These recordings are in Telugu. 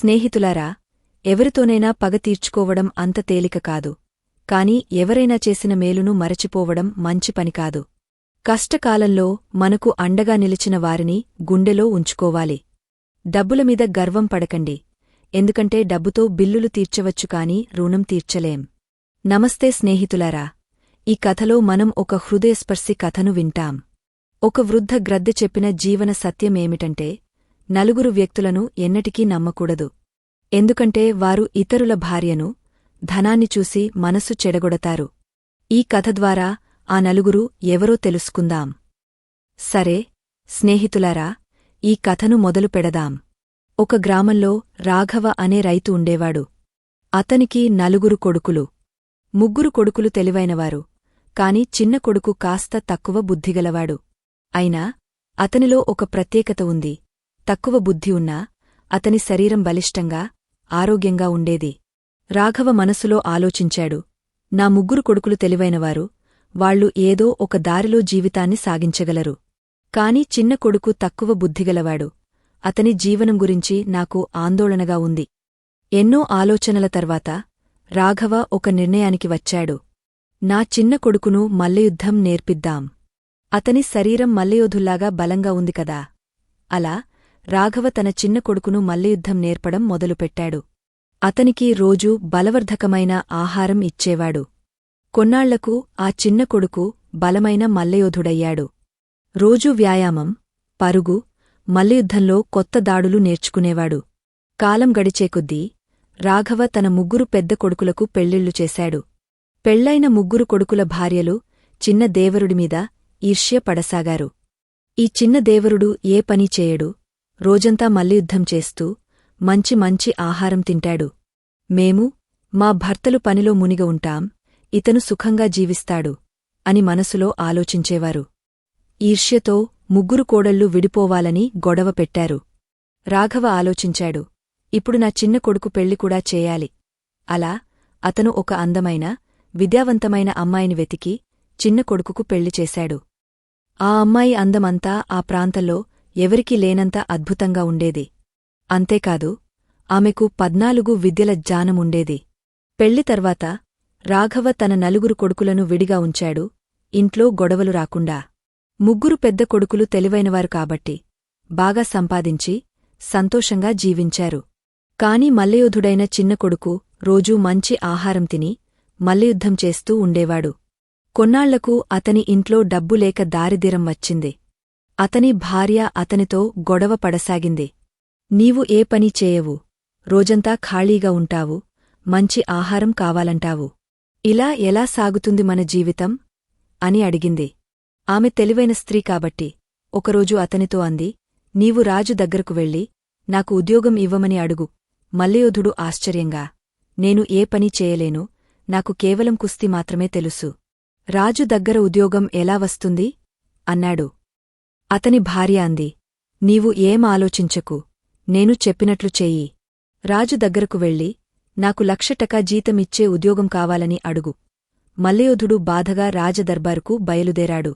స్నేహితులారా ఎవరితోనైనా పగ తీర్చుకోవడం అంత తేలిక కాదు. కాని ఎవరైనా చేసిన మేలును మరచిపోవడం మంచి పని కాదు. కష్టకాలంలో మనకు అండగా నిలిచిన వారిని గుండెలో ఉంచుకోవాలి. డబ్బుల మీద గర్వం పడకండి. ఎందుకంటే డబ్బుతో బిల్లులు తీర్చవచ్చు కాని రుణం తీర్చలేం. నమస్తే స్నేహితులారా. ఈ కథలో మనం ఒక హృదయస్పర్శి కథను వింటాం. ఒక వృద్ధ గ్రద్దె చెప్పిన జీవన సత్యమేమిటంటే నలుగురు వ్యక్తులను ఎన్నటికీ నమ్మకూడదు. ఎందుకంటే వారు ఇతరుల భార్యను ధనాన్ని చూసి మనసు చెడగొడతారు. ఈ కథ ద్వారా ఆ నలుగురు ఎవరో తెలుసుకుందాం. సరే స్నేహితులారా ఈ కథను మొదలు పెడదాం. ఒక గ్రామంలో రాఘవ అనే రైతు ఉండేవాడు. అతనికి నలుగురు కొడుకులు. ముగ్గురు కొడుకులు తెలివైనవారు. కాని చిన్న కొడుకు కాస్త తక్కువ బుద్ధిగలవాడు. అయినా అతనిలో ఒక ప్రత్యేకత ఉంది. తక్కువ బుద్ధి ఉన్నా అతని శరీరం బలిష్టంగా ఆరోగ్యంగా ఉండేది. రాఘవ మనసులో ఆలోచించాడు. నా ముగ్గురు కొడుకులు తెలివైనవారు వాళ్ళు ఏదో ఒక దారిలో జీవితాన్ని సాగించగలరు. కాని చిన్న కొడుకు తక్కువ బుద్ధిగలవాడు. అతని జీవనం గురించి నాకు ఆందోళనగా ఉంది. ఎన్నో ఆలోచనల తర్వాత రాఘవ ఒక నిర్ణయానికి వచ్చాడు. నా చిన్న కొడుకును మల్లయుద్ధం నేర్పిద్దాం. అతని శరీరం మల్లయోధుల్లాగా బలంగా ఉంది కదా. అలా రాఘవ తన చిన్న కొడుకును మల్లయుద్ధం నేర్పడం మొదలుపెట్టాడు. అతనికి రోజూ బలవర్ధకమైన ఆహారం ఇచ్చేవాడు. కొన్నాళ్ళకు ఆ చిన్న కొడుకు బలమైన మల్లయోధుడయ్యాడు. రోజూ వ్యాయామం పరుగు మల్లయుద్ధంలో కొత్త దాడులు నేర్చుకునేవాడు. కాలం గడిచేకొద్దీ రాఘవ తన ముగ్గురు పెద్ద కొడుకులకు పెళ్ళిళ్ళు చేశాడు. పెళ్ళైన ముగ్గురు కొడుకుల భార్యలు చిన్న దేవరుడిమీద ఈర్ష్య పడసాగారు. ఈ చిన్న దేవరుడు ఏ పని చేయడు రోజంతా మల్లియుద్ధం చేస్తూ మంచి మంచి ఆహారం తింటాడు. మేము మా భర్తలు పనిలో మునిగ ఉంటాం ఇతను సుఖంగా జీవిస్తాడు అని మనసులో ఆలోచించేవారు. ఈర్ష్యతో ముగ్గురు కోడళ్ళు విడిపోవాలని గొడవ పెట్టారు. రాఘవ ఆలోచించాడు ఇప్పుడు నా చిన్న కొడుకు పెళ్ళి కూడా చేయాలి. అలా అతను ఒక అందమైన విద్యావంతమైన అమ్మాయిని వెతికి చిన్న కొడుకుకు పెళ్ళి చేశాడు. ఆ అమ్మాయి అందమంతా ఆ ప్రాంతంలో ఎవరికీ లేనంత అద్భుతంగా ఉండేది. అంతేకాదు ఆమెకు పద్నాలుగు విద్యల జ్ఞానముండేది పెళ్ళి తర్వాత రాఘవ తన నలుగురు కొడుకులను విడిగా ఉంచాడు ఇంట్లో గొడవలు రాకుండా. ముగ్గురు పెద్ద కొడుకులు తెలివైనవారు కాబట్టి బాగా సంపాదించి సంతోషంగా జీవించారు. కాని మల్లయోధుడైన చిన్న కొడుకు రోజూ మంచి ఆహారం తిని మల్లయుద్ధం చేస్తూ ఉండేవాడు. కొన్నాళ్ళకు అతని ఇంట్లో డబ్బులేక దారిదిరం వచ్చింది. అతని భార్య అతనితో గొడవ పడసాగింది. నీవు ఏ పని చేయవు. రోజంతా ఖాళీగా ఉంటావు. మంచి ఆహారం కావాలంటావు. ఇలా ఎలా సాగుతుంది మన జీవితం? అని అడిగింది. ఆమె తెలివైన స్త్రీ కాబట్టి. ఒకరోజు అతనితో అంది నీవు రాజు దగ్గరకు వెళ్ళి నాకు ఉద్యోగం ఇవ్వమని అడుగు. మల్లయోధుడు ఆశ్చర్యంగా నేను ఏ పని చేయలేను. నాకు కేవలం కుస్తీ మాత్రమే తెలుసు. రాజు దగ్గర ఉద్యోగం ఎలా వస్తుంది? అన్నాడు. అతని భార్య అంది నీవు ఏం ఆలోచించకు నేను చెప్పినట్లు చెయ్యి. రాజు దగ్గరకు వెళ్ళి నాకు లక్షటకా జీతమిచ్చే ఉద్యోగం కావాలని అడుగు. మల్లయోధుడు బాధగా రాజదర్బారుకు బయలుదేరాడు.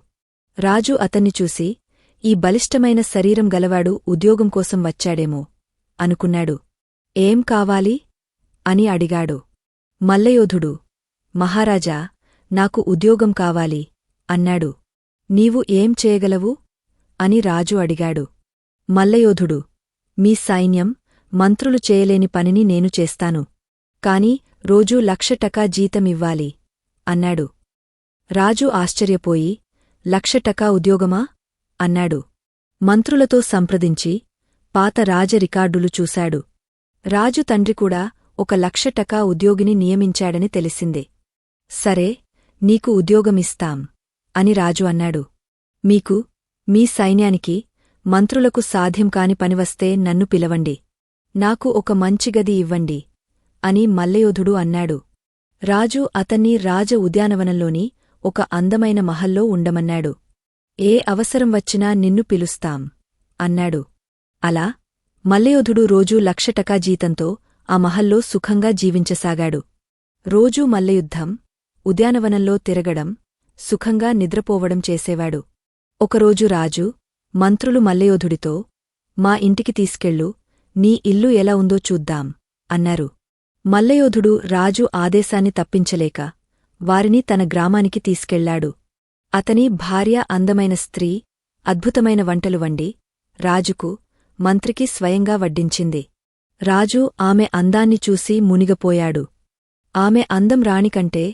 రాజు అతన్ని చూసి ఈ బలిష్టమైన శరీరం గలవాడు ఉద్యోగం కోసం వచ్చాడేమో అనుకున్నాడు. ఏం కావాలి అని అడిగాడు. మల్లయోధుడు మహారాజా నాకు ఉద్యోగం కావాలి అన్నాడు. నీవు ఏం చేయగలవు? అని రాజు అడిగాడు. మల్లయోధుడు మీ సైన్యం మంత్రులు చేయలేని పనిని నేను చేస్తాను. కాని రోజూ లక్షటకా జీతమివ్వాలి అన్నాడు. రాజు ఆశ్చర్యపోయి లక్షటకా ఉద్యోగమా? అన్నాడు. మంత్రులతో సంప్రదించి పాత రాజ రికార్డులు చూశాడు. రాజు తండ్రి కూడా ఒక లక్షటకా ఉద్యోగిని నియమించాడని తెలిసిందే. సరే నీకు ఉద్యోగమిస్తాం అని రాజు అన్నాడు. మీకు మీ సైన్యానికి మంత్రులకు సాధ్యం కాని పనివస్తే నన్ను పిలవండి. నాకు ఒక మంచి గది ఇవ్వండి అని మల్లయోధుడు అన్నాడు. రాజు అతన్ని రాజ ఉద్యానవనంలోని ఒక అందమైన మహల్లో ఉండమన్నాడు. ఏ అవసరం వచ్చినా నిన్ను పిలుస్తాం అన్నాడు. అలా మల్లయోధుడు రోజూ లక్షటకా జీతంతో ఆ మహల్లో సుఖంగా జీవించసాగాడు. రోజూ మల్లయుద్ధం ఉద్యానవనంలో తిరగడం సుఖంగా నిద్రపోవడం చేసేవాడు. ఒకరోజు రాజు మంత్రులు మల్లయోధుడితో మా ఇంటికి తీసుకెళ్ళు నీ ఇల్లు ఎలా ఉందో చూద్దాం అన్నారు. మల్లయోధుడు రాజు ఆదేశాన్ని తప్పించలేక వారిని తన గ్రామానికి తీసుకెళ్ళాడు. అతని భార్య అందమైన స్త్రీ అద్భుతమైన వంటలు వండి రాజుకు మంత్రికి స్వయంగా వడ్డించింది. రాజు ఆమె అందాన్ని చూసి మునిగపోయాడు. ఆమె అందం రాణికంటే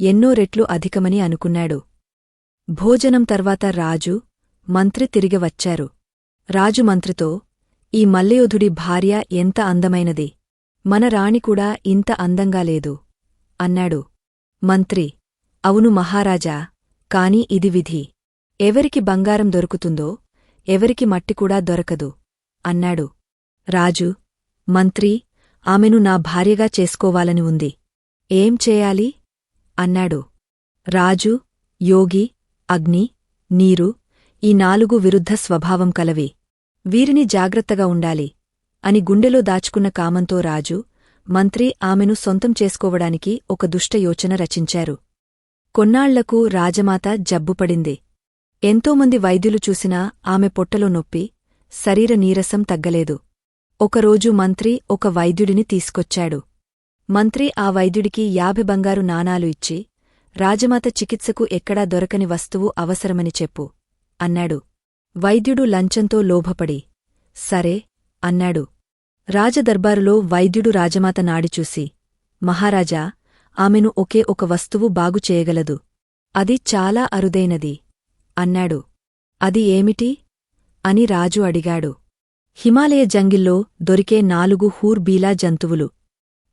ఎన్నో రెట్లు అధికమని అనుకున్నాడు. భోజనం తర్వాత రాజు మంత్రి తిరిగి వచ్చారు. రాజు మంత్రితో ఈ మల్లయోధుడి భార్య ఎంత అందమైనది. మన రాణి కూడా ఇంత అందంగా లేదు అన్నాడు. మంత్రి అవును మహారాజా కాని ఇది విధి. ఎవరికి బంగారం దొరుకుతుందో ఎవరికి మట్టి కూడా దొరకదు అన్నాడు. రాజు మంత్రి ఆమెను నా భార్యగా చేసుకోవాలని ఉంది. ఏం చేయాలి? అన్నాడు. రాజు యోగి అగ్ని నీరు ఈ నాలుగు విరుద్ధ స్వభావం కలవి. వీరిని జాగ్రత్తగా ఉండాలి అని గుండెలో దాచుకున్న కామంతో రాజు మంత్రి ఆమెను సొంతం చేసుకోవడానికి ఒక దుష్ట యోచన రచించారు. కొన్నాళ్ళకు రాజమాత జబ్బుపడింది ఎంతోమంది వైద్యులు చూసినా ఆమె పొట్టలో నొప్పి శరీర నీరసం తగ్గలేదు. ఒకరోజు మంత్రి ఒక వైద్యుడిని తీసుకొచ్చాడు. మంత్రి ఆ వైద్యుడికి యాభై బంగారు నాణాలు ఇచ్చి రాజమాత చికిత్సకు ఎక్కడా దొరకని వస్తువు అవసరమని చెప్పు. అన్నాడు. వైద్యుడు లంచంతో లోభపడి. సరే అన్నాడు. రాజదర్బారులో వైద్యుడు రాజమాత నాడిచూసి మహారాజా ఆమెను ఒకే ఒక వస్తువు బాగు చేయగలదు. అది చాలా అరుదైనది. అన్నాడు. అది ఏమిటి? అని రాజు అడిగాడు. హిమాలయ జంగిల్లో దొరికే నాలుగు హూర్బీలా జంతువులు.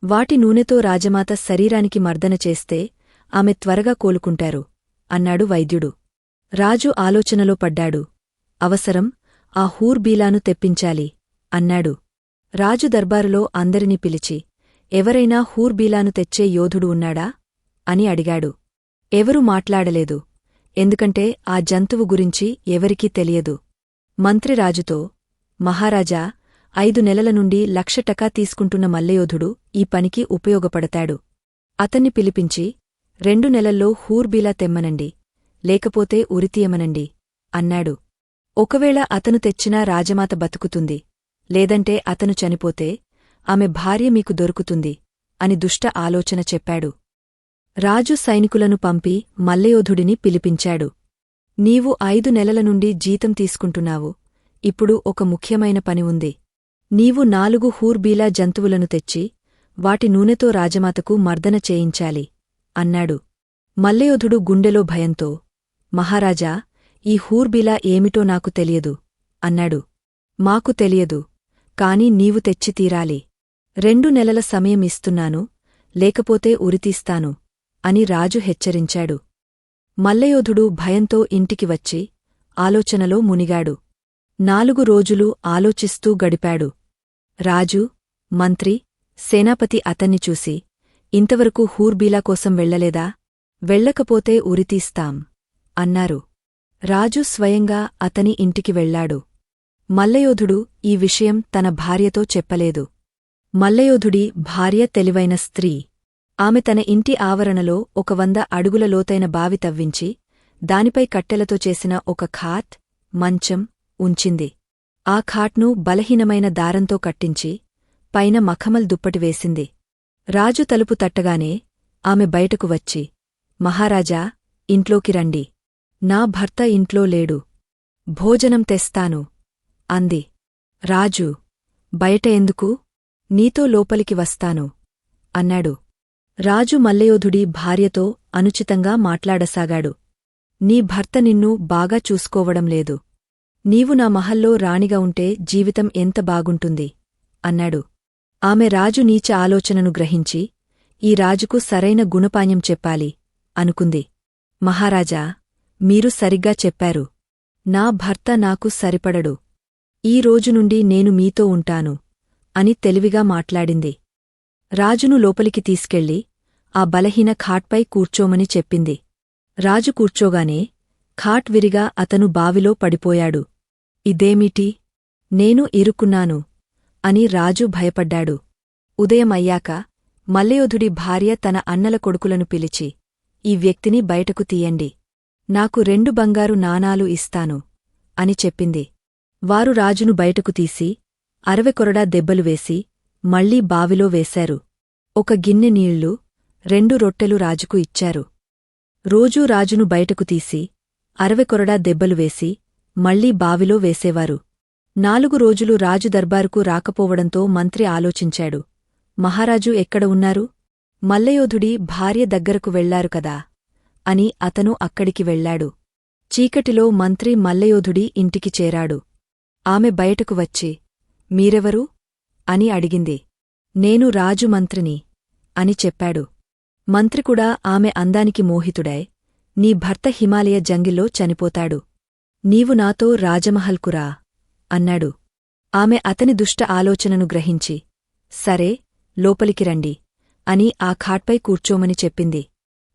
వాటి నూనెతో రాజమాత శరీరానికి మర్దన చేస్తే ఆమె త్వరగా కోలుకుంటారు అన్నాడు వైద్యుడు. రాజు ఆలోచనలో పడ్డాడు. అవసరం ఆ హూర్బీలాను తెప్పించాలి అన్నాడు. రాజు దర్బారులో అందరినీ పిలిచి ఎవరైనా హూర్బీలాను తెచ్చే యోధుడు ఉన్నాడా? అని అడిగాడు. ఎవరూ మాట్లాడలేదు ఎందుకంటే ఆ జంతువు గురించి ఎవరికీ తెలియదు. మంత్రి రాజుతో మహారాజా ఐదు నెలల నుండి లక్ష టకా తీసుకుంటున్న మల్లయోధుడు ఈ పనికి ఉపయోగపడతాడు. అతన్ని పిలిపించి రెండు నెలల్లో హూర్బీలా తెమ్మనండి. లేకపోతే ఉరితీయమనండి అన్నాడు. ఒకవేళ అతను తెచ్చినా రాజమాత బతుకుతుంది లేదంటే అతను చనిపోతే ఆమె భార్య మీకు దొరుకుతుంది అని దుష్ట ఆలోచన చెప్పాడు. రాజు సైనికులను పంపి మల్లయోధుడిని పిలిపించాడు. నీవు ఐదు నెలల నుండి జీతం తీసుకుంటున్నావు ఇప్పుడు ఒక ముఖ్యమైన పని ఉంది. నీవు నాలుగు హూర్బీలా జంతువులను తెచ్చి వాటి నూనెతో రాజమాతకు మర్దన చేయించాలి. అన్నాడు. మల్లయోధుడు గుండెలో భయంతో మహారాజా ఈ హూర్బిలా ఏమిటో నాకు తెలియదు అన్నాడు. మాకు తెలియదు కాని నీవు తెచ్చి తీరాలి. రెండు నెలల సమయం ఇస్తున్నాను లేకపోతే ఉరితీస్తాను అని రాజు హెచ్చరించాడు. మల్లయోధుడు భయంతో ఇంటికి వచ్చి ఆలోచనలో మునిగాడు. నాలుగు రోజులు ఆలోచిస్తూ గడిపాడు. రాజు మంత్రి సేనాపతి అతన్ని చూసి ఇంతవరకు హూర్బీలా కోసం వెళ్ళలేదా వెళ్ళకపోతే ఉరితీస్తాం అన్నారు. రాజు స్వయంగా అతని ఇంటికి వెళ్ళాడు మల్లయోధుడు ఈ విషయం తన భార్యతో చెప్పలేదు. మల్లయోధుడి భార్య తెలివైన స్త్రీ. ఆమె తన ఇంటి ఆవరణలో ఒక వంద అడుగుల లోతైన బావి తవ్వించి దానిపై కట్టెలతో చేసిన ఒక ఖాట్ మంచం ఉంచింది. ఆ ఖాట్ను బలహీనమైన దారంతో కట్టించి పైన మఖమల్ దుప్పటి వేసింది. రాజు తలుపు తట్టగానే ఆమె బయటకు వచ్చి మహారాజా ఇంట్లోకి రండి. నా భర్త ఇంట్లో లేడు. భోజనం తెస్తాను. అంది. రాజు బయట ఎందుకు? నీతో లోపలికి వస్తాను. అన్నాడు. రాజు మల్లయోధుడి భార్యతో అనుచితంగా మాట్లాడసాగాడు. నీ భర్త నిన్ను బాగా చూసుకోవడం లేదు. నీవు నా మహల్లో రాణిగా ఉంటే జీవితం ఎంత బాగుంటుంది? అన్నాడు. ఆమె రాజు నీచ ఆలోచనను గ్రహించి ఈ రాజుకు సరైన గుణపాన్యం చెప్పాలి అనుకుంది. మహారాజా మీరు సరిగ్గా చెప్పారు. నా భర్త నాకు సరిపడడు. ఈ రోజు నుండి నేను మీతో ఉంటాను అని తెలివిగా మాట్లాడింది. రాజును లోపలికి తీసుకెళ్ళి ఆ బలహీన ఖాట్పై కూర్చోమని చెప్పింది. రాజు కూర్చోగానే ఖాట్ విరిగా అతను బావిలో పడిపోయాడు. ఇదేమిటి? నేను ఇరుక్కున్నాను. అని రాజు భయపడ్డాడు. ఉదయం అయ్యాక మల్లయోధుడి భార్య తన అన్నల కొడుకులను పిలిచి ఈ వ్యక్తిని బయటకు తీయండి. నాకు రెండు బంగారు నాణాలు ఇస్తాను అని చెప్పింది. వారు రాజును బయటకు తీసి అరవెకొరడా దెబ్బలు వేసి మళ్ళీ బావిలో వేశారు. ఒక గిన్నె నీళ్ళు రెండు రొట్టెలు రాజుకు ఇచ్చారు. రోజూ రాజును బయటకు తీసి అరవెకొరడా దెబ్బలు వేసి మళ్ళీ బావిలో వేసేవారు. నాలుగు రోజులు రాజు దర్బారుకు రాకపోవడంతో మంత్రి ఆలోచించాడు. మహారాజు ఎక్కడ ఉన్నారు? మల్లయోధుడి భార్య దగ్గరకు వెళ్ళారు కదా? అని అతను అక్కడికి వెళ్ళాడు. చీకటిలో మంత్రి మల్లయోధుడి ఇంటికి చేరాడు. ఆమె బయటకు వచ్చి మీరెవరు అని అడిగింది. నేను రాజు మంత్రిని అని చెప్పాడు. మంత్రికూడా ఆమె అందానికి మోహితుడై నీ భర్త హిమాలయ జంగిల్లో చనిపోతాడు. నీవు నాతో రాజమహల్కురా అన్నాడు. ఆమె అతని దుష్ట ఆలోచనను గ్రహించి సరే లోపలికి రండి అని ఆ ఖాట్పై కూర్చోమని చెప్పింది.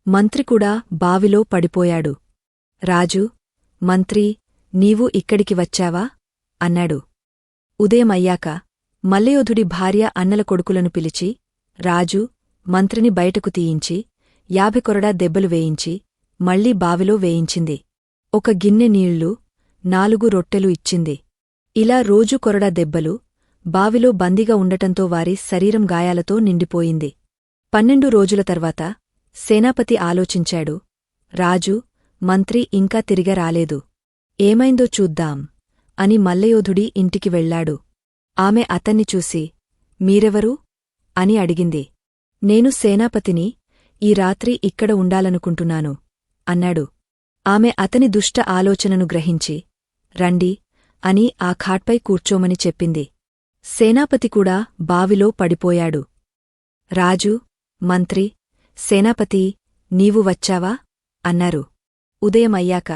మంత్రికూడా బావిలో పడిపోయాడు. రాజు మంత్రి నీవు ఇక్కడికి వచ్చావా? అన్నాడు. ఉదయమయ్యాక మల్లయోధుడి భార్య అన్నల కొడుకులను పిలిచి రాజు మంత్రిని బయటకు తీయించి యాభైకొరడా దెబ్బలు వేయించి మళ్ళీ బావిలో వేయించింది. ఒక గిన్నె నీళ్ళు నాలుగు రొట్టెలు ఇచ్చింది. ఇలా రోజు కొరడా దెబ్బలు బావిలో బందీగా ఉండటంతో వారి శరీరం గాయాలతో నిండిపోయింది. పన్నెండు రోజుల తర్వాత సేనాపతి ఆలోచించాడు. రాజు మంత్రి ఇంకా తిరిగ రాలేదు. ఏమైందో చూద్దాం అని మల్లయోధుడి ఇంటికి వెళ్ళాడు ఆమె అతన్ని చూసి మీరెవరు? అని అడిగింది. నేను సేనాపతిని ఈ రాత్రి ఇక్కడ ఉండాలనుకుంటున్నాను అన్నాడు. ఆమె అతని దుష్ట ఆలోచనను గ్రహించి రండి అని ఆ ఖాట్పై కూర్చోమని చెప్పింది. సేనాపతి కూడా బావిలో పడిపోయాడు. రాజు మంత్రి సేనాపతి నీవు వచ్చావా? అన్నారు. ఉదయమయ్యాక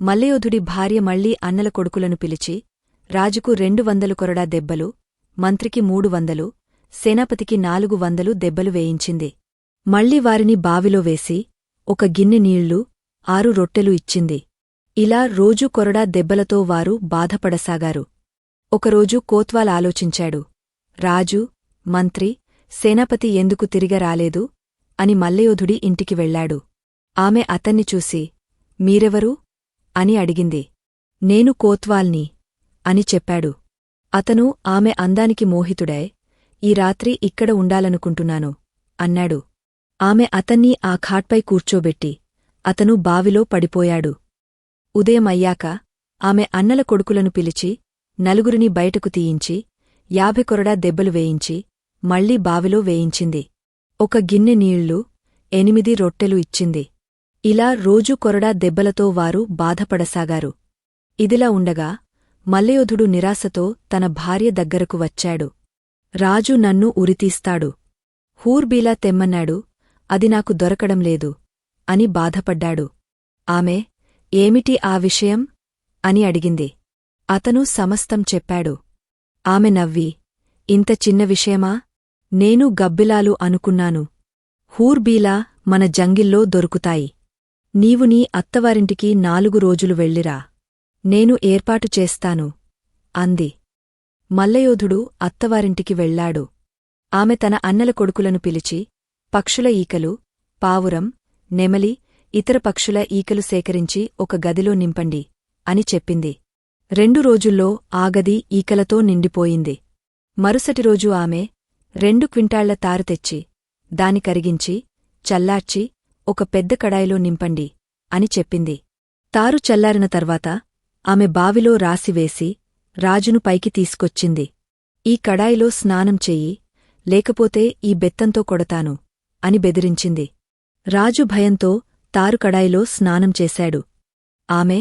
మల్లయోధుడి భార్య మళ్ళీ అన్నల కొడుకులను పిలిచి రాజుకు రెండు వందలు కొరడా దెబ్బలు మంత్రికి మూడు వందలు సేనాపతికి నాలుగు వందలు దెబ్బలు వేయించింది. మళ్ళీ వారిని బావిలో వేసి ఒక గిన్నె నీళ్ళు ఆరు రొట్టెలు ఇచ్చింది. ఇలా రోజూ కొరడా దెబ్బలతో వారు బాధపడసాగారు. ఒకరోజు కోత్వాల్ ఆలోచించాడు. రాజు మంత్రి సేనాపతి ఎందుకు తిరిగ రాలేదు? అని మల్లయోధుడి ఇంటికి వెళ్ళాడు ఆమె అతన్ని చూసి మీరెవరు అని అడిగింది. నేను కోత్వాల్ని అని చెప్పాడు. అతను ఆమె అందానికి మోహితుడై ఈ రాత్రి ఇక్కడ ఉండాలనుకుంటున్నాను అన్నాడు. ఆమె అతన్ని ఆ ఖాట్పై కూర్చోబెట్టి అతను బావిలో పడిపోయాడు. ఉదయమయ్యాక ఆమె అన్నల కొడుకులను పిలిచి నలుగురిని బయటకు తీయించి యాభై కొరడా దెబ్బలు వేయించి మళ్ళీ బావిలో వేయించింది. ఒక గిన్నె నీళ్ళు ఎనిమిది రొట్టెలు ఇచ్చింది. ఇలా రోజూ కొరడా దెబ్బలతో వారు బాధపడసాగారు. ఇదిలా ఉండగా మల్లయోధుడు నిరాశతో తన భార్య దగ్గరకు వచ్చాడు. రాజు నన్ను ఉరితీస్తాడు. హూర్బీలా తెమ్మన్నాడు అది నాకు దొరకడం లేదు అని బాధపడ్డాడు. ఆమె ఏమిటి ఆ విషయం? అని అడిగింది. అతను సమస్తం చెప్పాడు. ఆమె నవ్వి ఇంత చిన్న విషయమా? నేను గబ్బిలాలు అనుకున్నాను. హూర్బీలా మన జంగిల్లో దొరుకుతాయి. నీవు నీ అత్తవారింటికి నాలుగు రోజులు వెళ్ళిరా. నేను ఏర్పాటు చేస్తాను అంది. మల్లయోధుడు అత్తవారింటికి వెళ్ళాడు ఆమె తన అన్నల కొడుకులను పిలిచి పక్షుల ఈకలు పావురం నెమలి ఇతర పక్షుల ఈకలు సేకరించి ఒక గదిలో నింపండి అని చెప్పింది. రెండు రోజుల్లో ఆ గది ఈకలతో నిండిపోయింది. మరుసటి రోజు ఆమె రెండు క్వింటాళ్ళ తారు తెచ్చి దాని కరిగించి చల్లార్చి ఒక పెద్ద కడాయిలో నింపండి అని చెప్పింది. తారు చల్లారిన తర్వాత ఆమె బావిలో రాసివేసి రాజును పైకి తీసుకొచ్చింది. ఈ కడాయిలో స్నానం చెయ్యి లేకపోతే ఈ బెత్తంతో కొడతాను అని బెదిరించింది. రాజు భయంతో తారుకడాయిలో స్నానం చేశాడు. ఆమె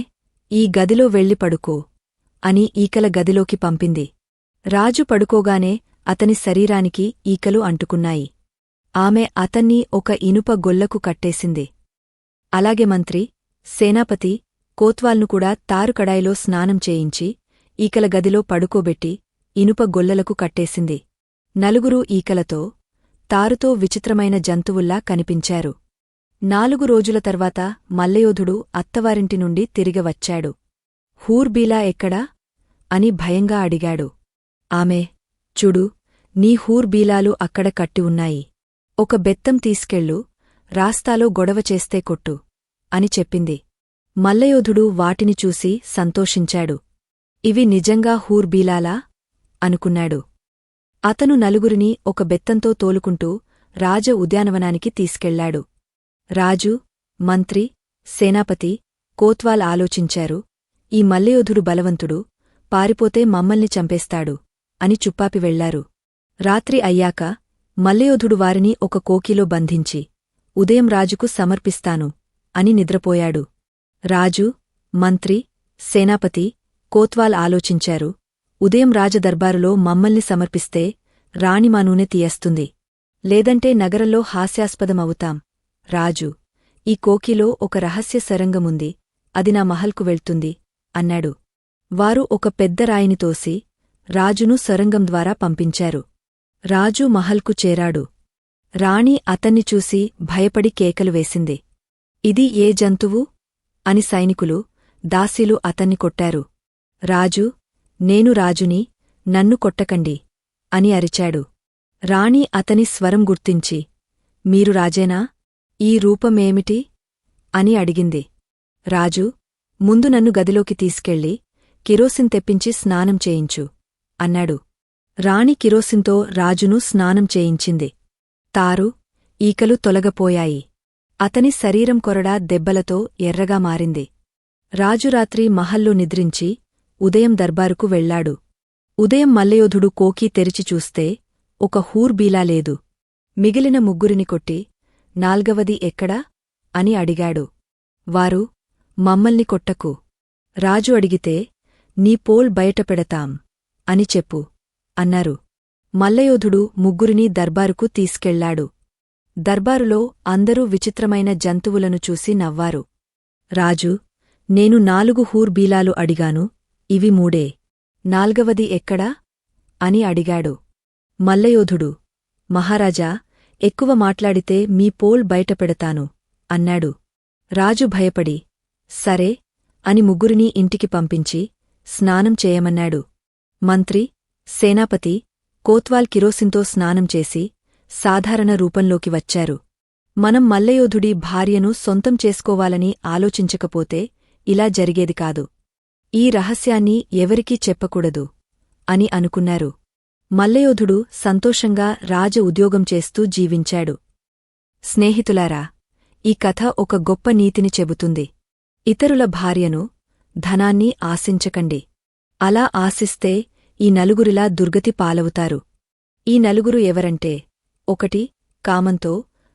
ఈ గదిలో వెళ్ళి పడుకో అని ఈకల గదిలోకి పంపింది. రాజు పడుకోగానే అతని శరీరానికి ఈకలు అంటుకున్నాయి. ఆమె అతన్ని ఒక ఇనుప గొల్లకు కట్టేసింది. అలాగే మంత్రి సేనాపతి కోత్వాల్ను కూడా తారు స్నానం చేయించి ఈకల గదిలో పడుకోబెట్టి ఇనుప గొల్లలకు కట్టేసింది. నలుగురూ ఈకలతో తారుతో విచిత్రమైన జంతువుల్లా కనిపించారు. నాలుగు రోజుల తర్వాత మల్లయోధుడు అత్తవారింటి నుండి తిరిగి వచ్చాడు. హూర్బీలా ఎక్కడా? అని భయంగా అడిగాడు. ఆమె చూడు నీ హూర్బీలాలు అక్కడ కట్టి ఉన్నాయి. ఒక బెత్తం తీసుకెళ్ళు రాస్తాలో గొడవ చేస్తే కొట్టు అని చెప్పింది. మల్లయోధుడు వాటిని చూసి సంతోషించాడు. ఇవి నిజంగా హూర్బీలాలా అనుకున్నాడు. అతను నలుగురిని ఒక బెత్తంతో తోలుకుంటూ రాజ ఉద్యానవనానికి తీసుకెళ్ళాడు. రాజు మంత్రి సేనాపతి కోత్వాల్ ఆలోచించారు. ఈ మల్లయోధుడు బలవంతుడు పారిపోతే మమ్మల్ని చంపేస్తాడు అని చుప్పాపి వెళ్ళారు. రాత్రి అయ్యాక మల్లయోధుడు వారిని ఒక కోకిలో బంధించి ఉదయం రాజుకు సమర్పిస్తాను అని నిద్రపోయాడు. రాజు మంత్రి సేనాపతి కోత్వాల్ ఆలోచించారు. ఉదయం రాజదర్బారులో మమ్మల్ని సమర్పిస్తే రాణి మా నూనె తీయేస్తుంది. లేదంటే నగరంలో హాస్యాస్పదమవుతాం. రాజు ఈ కోకిలో ఒక రహస్య సరంగముంది అది నా మహల్కు వెళ్తుంది అన్నాడు. వారు ఒక పెద్ద రాయిని తోసి రాజును సొరంగం ద్వారా పంపించారు. రాజు మహల్కు చేరాడు. రాణి అతన్ని చూసి భయపడి కేకలు వేసింది. ఇది ఏ జంతువు? అని సైనికులు దాసీలు అతన్ని కొట్టారు. రాజు నేను రాజుని నన్ను కొట్టకండి అని అరిచాడు. రాణి అతని స్వరం గుర్తించి మీరు రాజేనా? ఈ రూపమేమిటి? అని అడిగింది. రాజు ముందు నన్ను గదిలోకి తీసుకెళ్ళి కిరోసిన్ తెప్పించి స్నానం చేయించు అన్నాడు. రాణి కిరోసిన్తో రాజును స్నానం చేయించింది. తారు ఈకలు తొలగపోయాయి. అతని శరీరం కొరడా దెబ్బలతో ఎర్రగా మారింది. రాజురాత్రి మహల్లో నిద్రించి ఉదయం దర్బారుకు వెళ్ళాడు ఉదయం మల్లయోధుడు కోకీ తెరిచి చూస్తే ఒక హూర్బీలా లేదు. మిగిలిన ముగ్గురిని కొట్టి నాల్గవది ఎక్కడా? అని అడిగాడు. వారు మమ్మల్ని కొట్టకు. రాజు అడిగితే నీ పోల్ బయటపెడతాం అని చెప్పు అన్నారు. మల్లయోధుడు ముగ్గురిని దర్బారుకు తీసుకెళ్ళాడు. దర్బారులో అందరూ విచిత్రమైన జంతువులను చూసి నవ్వారు. రాజు నేను నాలుగు హూర్బీలాలు అడిగాను ఇవి మూడే. నాల్గవది ఎక్కడా? అని అడిగాడు. మల్లయోధుడు మహారాజా ఎక్కువ మాట్లాడితే మీ పోల్ బయటపెడతాను అన్నాడు. రాజు భయపడి సరే అని ముగ్గురినీ ఇంటికి పంపించి స్నానం చేయమన్నాడు. మంత్రి సేనాపతి కోత్వాల్ కిరోసిన్తో స్నానం చేసి సాధారణ రూపంలోకి వచ్చారు. మనం మల్లయోధుడి భార్యను సొంతం చేసుకోవాలని ఆలోచించకపోతే ఇలా జరిగేది కాదు. ఈ రహస్యాన్ని ఎవరికీ చెప్పకూడదు అని అనుకున్నారు. మల్లయోధుడు సంతోషంగా రాజ ఉద్యోగం చేస్తూ జీవించాడు. స్నేహితులారా ఈ కథ ఒక గొప్ప నీతిని చెబుతుంది. ఇతరుల భార్యను ధనాన్ని ఆశించకండి. అలా ఆశిస్తే ఈ నలుగురిలా దుర్గతి పాలవుతారు. ఈ నలుగురు ఎవరంటే ఒకటి కామంతో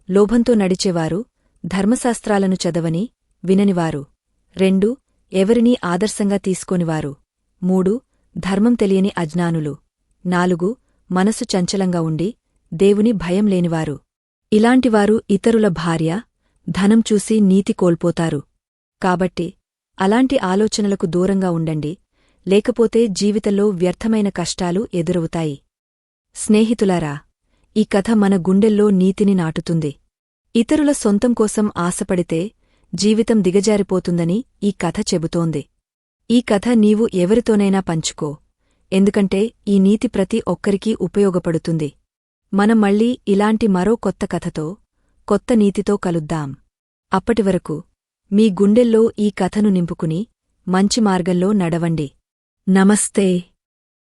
లోభంతో నడిచేవారు ధర్మశాస్త్రాలను చదవని విననివారు. రెండు ఎవరినీ ఆదర్శంగా తీసుకోనివారు. మూడు ధర్మం తెలియని అజ్ఞానులు. నాలుగు మనసు చంచలంగా ఉండి దేవుని భయం లేనివారు. ఇలాంటివారు ఇతరుల భార్య ధనం చూసి నీతి కోల్పోతారు. కాబట్టి అలాంటి ఆలోచనలకు దూరంగా ఉండండి లేకపోతే జీవితంలో వ్యర్థమైన కష్టాలు ఎదురవుతాయి. స్నేహితులారా ఈ కథ మన గుండెల్లో నీతిని నాటుతుంది. ఇతరుల సొంతం కోసం ఆశపడితే జీవితం దిగజారిపోతుందని ఈ కథ చెబుతోంది. ఈ కథ నీవు ఎవరితోనైనా పంచుకో. ఎందుకంటే ఈ నీతి ప్రతి ఒక్కరికీ ఉపయోగపడుతుంది. మనం మళ్ళీ ఇలాంటి మరో కొత్త కథతో కొత్త నీతితో కలుద్దాం. అప్పటివరకు మీ గుండెల్లో ఈ కథను నింపుకుని మంచి మార్గంలో నడవండి. నమస్తే!